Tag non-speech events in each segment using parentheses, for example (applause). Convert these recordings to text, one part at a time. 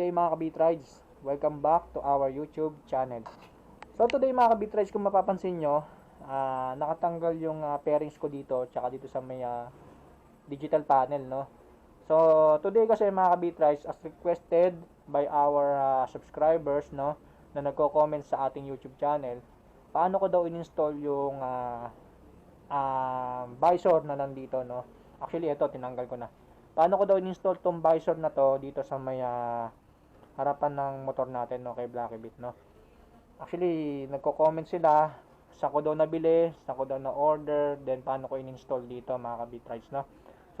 day mga kabitrides, welcome back to our YouTube channel. So today mga kabitrides, kung mapapansin nyo, ah, nakatanggal yung ah, pairings ko dito, tsaka dito sa may ah, digital panel, no? So today kasi mga kabitrides, as requested by our ah, subscribers, no, na nagko-comment sa ating YouTube channel, paano ko daw in-install yung ah, ah, visor na nandito, no? Actually, ito, tinanggal ko na. Paano ko daw in-install tong visor na to dito sa may ah, harapan ng motor natin, no, kay Blacky Bit, no? Actually, nagko-comment sila, saan ko daw nabili, saan ko daw na-order, then paano ko in-install dito, mga kabitrides, no?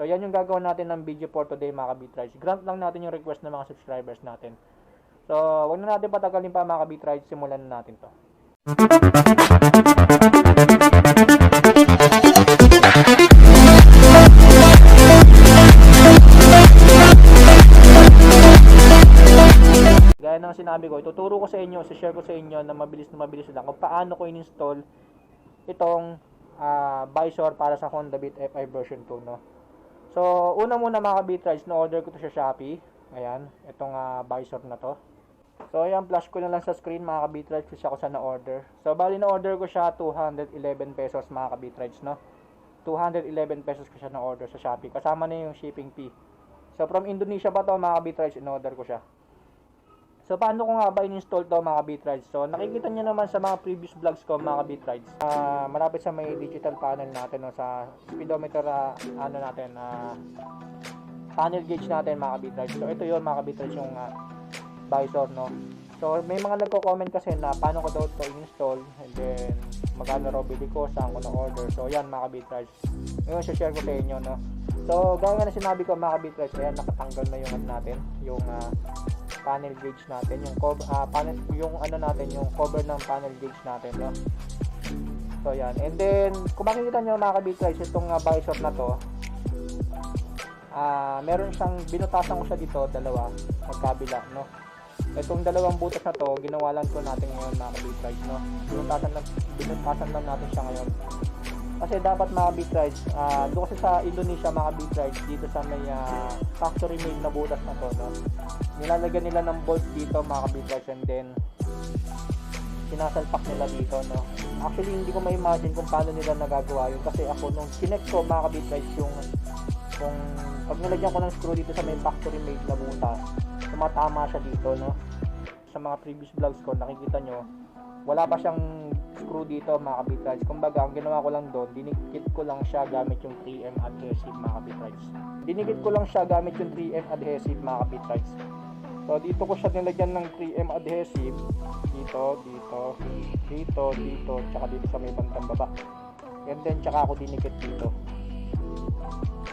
So, yan yung gagawin natin ng video for today, mga kabitrides. Grant lang natin yung request ng mga subscribers natin. So, wag na natin patagalin pa, mga kabitrides, simulan na natin to. Ng sinabi ko, ituturo ko sa inyo, share ko sa inyo na mabilis na mabilis lang kung paano ko in-install itong ah, visor para sa Honda Beat FI version 2, no? So, una muna mga ka-Beatrides, na-order ko to sa Shopee. Ayan, itong ah, visor na to. So, ayan, flash ko na lang sa screen mga ka-Beatrides kasi ako sa na-order. So, bali na-order ko siya 211 pesos mga ka-Beatrides, no? 211 pesos ko siya na-order sa Shopee. Kasama na yung shipping fee. So, from Indonesia pa to mga ka-Beatrides, in-order ko siya. So, paano ko nga ba in-install to mga bitrides? So, nakikita nyo naman sa mga previous vlogs ko mga bitrides. Ah, malapit sa may digital panel natin, no, sa speedometer, ah, ano natin, ah, panel gauge natin mga bitrides. So, ito yun mga bitrides yung ah, visor, no. So, may mga nagko-comment kasi na paano ko daw to install and then magkano raw bili ko, saan ko na-order. So, yan mga bitrides. Ngayon, share ko sa inyo, no. So, gaya nga na sinabi ko mga bitrides, ayan, nakatanggal na yung ano natin, yung ah, panel gauge natin, yung cover, ah, panel, yung ano natin, yung cover ng panel gauge natin, no? So, yan. And then, kung makikita nyo mga kabitrise, itong uh, visor na to, ah, meron siyang, binutasan ko siya dito, dalawa, magkabila, no? Itong dalawang butas na to, ginawa lang to natin ngayon mga kabitrise, no? Binutasan lang, binutasan lang natin siya ngayon. Kasi dapat mga bitrides, ah doon kasi sa Indonesia mga bitrides, dito sa may ah, factory made na butas na to, no? Nilalagyan nila ng bolt dito mga bitrides and then sinasalpak nila dito, no? Actually, hindi ko ma-imagine kung paano nila nagagawa yun kasi ako nung connect ko mga bitrides yung kung pag nilagyan ko ng screw dito sa may factory made na butas, tumatama siya dito, no? Sa mga previous vlogs ko, nakikita nyo, wala pa siyang screw dito mga kabitrides. Kumbaga, ang ginawa ko lang doon, dinikit ko lang siya gamit yung 3M adhesive mga kabitrides. Dinikit ko lang siya gamit yung 3M adhesive mga kabitrides. So, dito ko siya nilagyan ng 3M adhesive. Dito, dito, dito, dito, tsaka dito sa may bandang baba. And then, tsaka ako dinikit dito.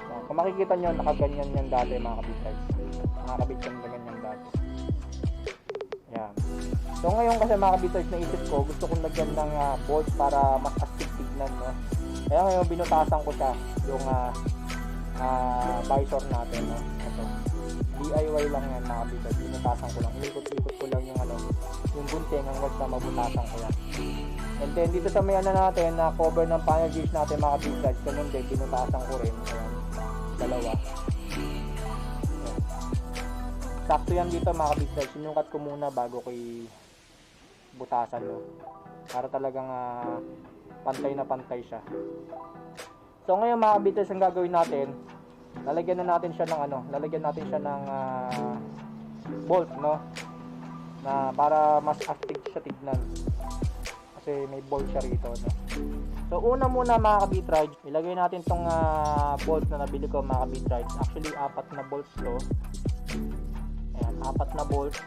Yan. Kung makikita nyo, nakaganyan yan dati mga kabitrides. Nakakabit yan na ganyan. So ngayon kasi mga kabiters naisip ko, gusto kong lagyan ng ah, bolt para mas astig tignan, no? Kaya ngayon binutasan ko siya, yung ah, ah, visor natin, no? Ito. DIY lang yan mga kabiters, binutasan ko lang. Inikot-ikot ko lang yung ano, yung bunting hanggang sa mabutasan ko yan. And then dito sa may ano natin, na cover ng panel gauge natin mga kabiters, ganun din, binutasan ko rin. Ayan, dalawa. Sakto yan dito mga kabiters, sinukat ko muna bago ko i butasan no para talagang ah, pantay na pantay siya. So ngayon mga kabiters ang gagawin natin lalagyan na natin siya ng ano lalagyan natin siya ng ah, bolt no? Na para mas astig siya tignan. Kasi may bolt siya rito no? So una muna mga kabitrides ilagay natin tong ah, bolt na nabili ko mga kabitrides actually apat na bolts to. Ayan apat na bolts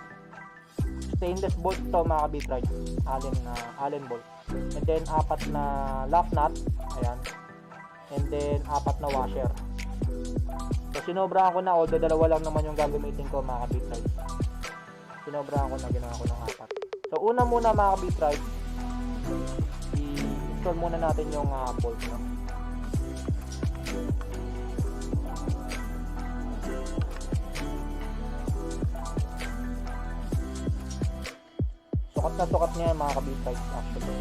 stainless bolt to mga kabitrides allen na allen bolt. And then apat na lock nut ayan. And then apat na washer. So sinobrahan ko na although dalawa lang naman yung gagamitin ko mga kabitrides sinobrahan ko na ginawa ko ng apat. So una muna mga kabitrides i-install muna natin yung ah, bolt no? Sukat na sukat niya mga kabitay actually.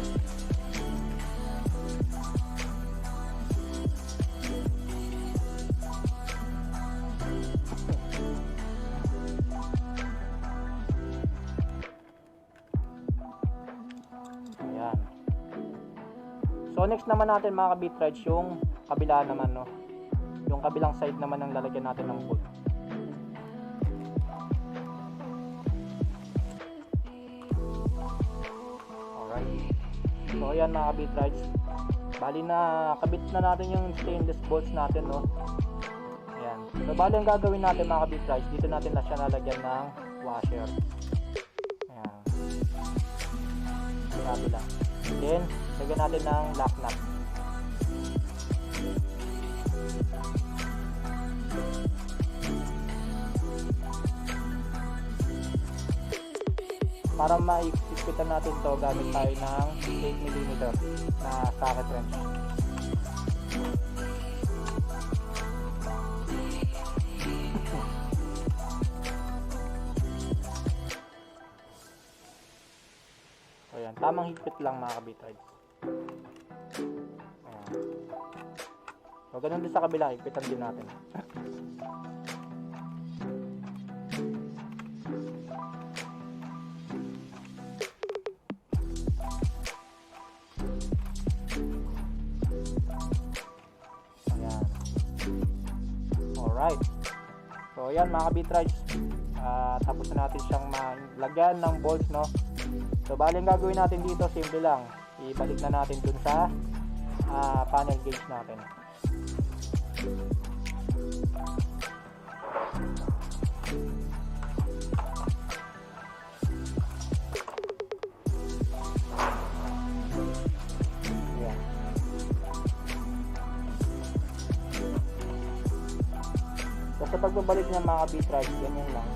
Ayan. So next naman natin mga kabitrides yung kabila naman no. Yung kabilang side naman ang lalagyan natin ng gold. So ayan mga kabitrides. Bali na kabit na natin yung stainless bolts natin no. Ayan. So bali ang gagawin natin mga kabitrides, dito natin na siya lalagyan ng washer. Ayan. Sabi lang. Then, lagyan natin ng lock nut. Para maikipitan natin to gamit tayo ng 8mm na socket wrench. So yan, tamang higpit lang mga kabitrides. Ayan. So ganun din sa kabila, higpitan din natin. (laughs) Alright. So ayan mga kabitrides. Ah, tapos na natin siyang malagyan ng bolts no. So bali ang gagawin natin dito simple lang. Ibalik na natin dun sa ah, panel gauge natin. Ayan. Sa pagbabalik niya mga B-Tribe, ganyan lang.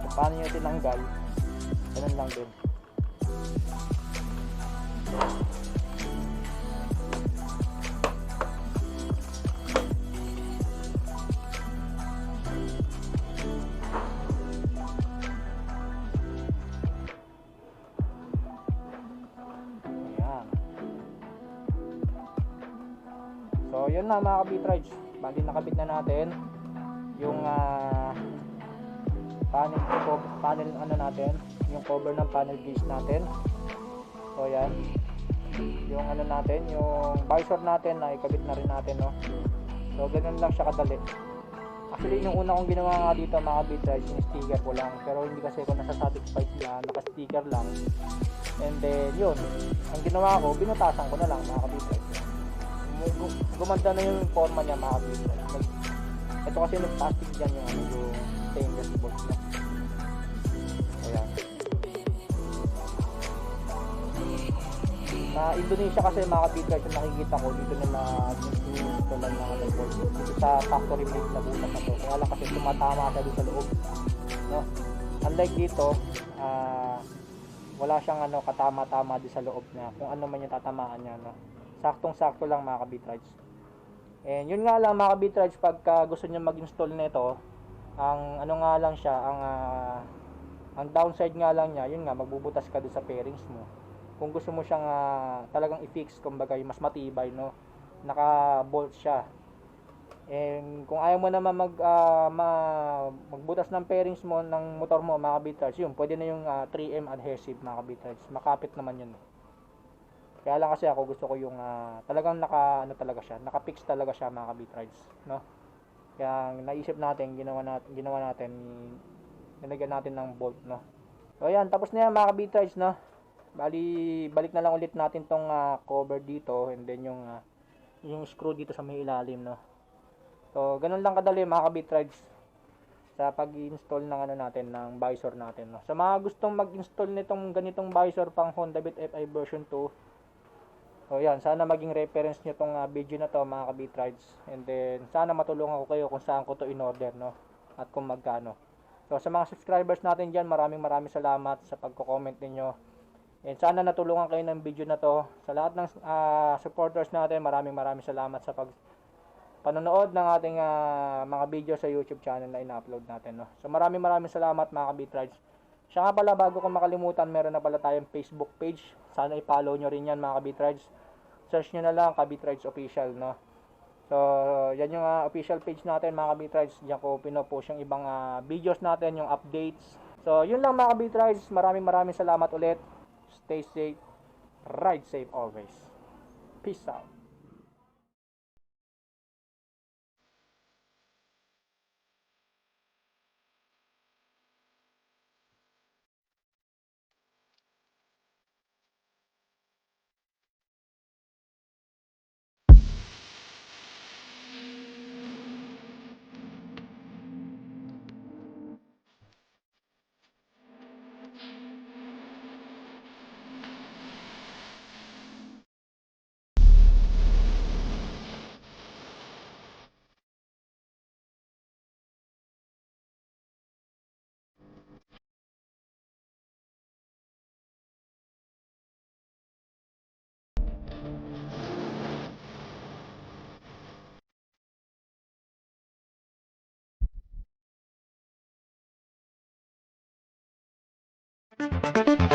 Kung paano nyo tinanggal, ganun lang din. So, yun na mga kabitrides. Bali nakabit na natin yung ah, panel, panel ano natin, yung cover ng panel gauge natin. So, yan. Yung ano natin, yung visor natin na ikabit na rin natin, no. So, ganun lang siya kadali. Actually, yung una kong ginawa nga dito mga bitrides, yung sticker ko lang. Pero hindi kasi ako nasa-satisfied na naka-sticker lang. And then, yun. Ang ginawa ko, binutasan ko na lang mga kabitrides. Gu- Gumanda na yung forma niya mga kabitrides. Ito kasi nag-plastic dyan yung ano, yung stainless bolts niya. Ayan. Sa Indonesia kasi mga kabitrides, yung nakikita ko, dito nila ito lang na ano, bolts. Dito sa factory made na butas na to. Kaya lang kasi tumatama doon sa loob. No? Unlike dito, ah wala siyang ano katama-tama di sa loob niya kung ano man yung tatamaan niya no saktong-sakto lang mga kabitrides and yun nga lang mga kabitrides pagka gusto niyo mag-install nito ang ano nga lang siya ang ah, ang downside nga lang niya yun nga magbubutas ka doon sa pairings mo kung gusto mo siyang ah, talagang i-fix kumbaga mas matibay no naka-bolt siya And kung ayaw mo naman mag, ah, ma- magbutas ng pairings mo ng motor mo mga kabitrides, yun, pwede na yung ah, 3M adhesive mga kabitrides. Makapit naman yun. Kaya lang kasi ako gusto ko yung ah, talagang naka ano talaga siya, naka-fix talaga siya mga kabitrides, no? Kaya naisip natin, ginawa natin, ginawa natin, nilagyan natin ng bolt, no? So ayan, tapos na yan mga kabitrides, no? Bali, balik na lang ulit natin tong ah, cover dito and then yung ah, yung screw dito sa may ilalim, no? So, ganun lang kadali mga kabitrides sa pag-install ng ano natin ng visor natin no. Sa mga gustong mag-install nitong ganitong visor pang Honda Beat FI version 2. So, yan, sana maging reference niyo tong ah, video na to mga kabitrides. And then sana matulungan ko kayo kung saan ko to in order no at kung magkano. So, sa mga subscribers natin diyan, maraming maraming salamat sa pagko-comment ninyo. And sana natulungan kayo ng video na to. Sa lahat ng ah, supporters natin, maraming maraming salamat sa pag panonood ng ating ah, mga video sa YouTube channel na ina-upload natin. No? So maraming maraming salamat mga kabitrides. Siya nga pala, bago ko makalimutan, meron na pala tayong Facebook page. Sana i-follow nyo rin yan mga kabitrides. Search nyo na lang, Kabitrides Official. No? So, yan yung ah, official page natin mga kabitrides. Diyan ko pinopost yung ibang ah, videos natin, yung updates. So, yun lang mga kabitrides. Maraming maraming salamat ulit. Stay safe. Ride safe always. Peace out. Thank you.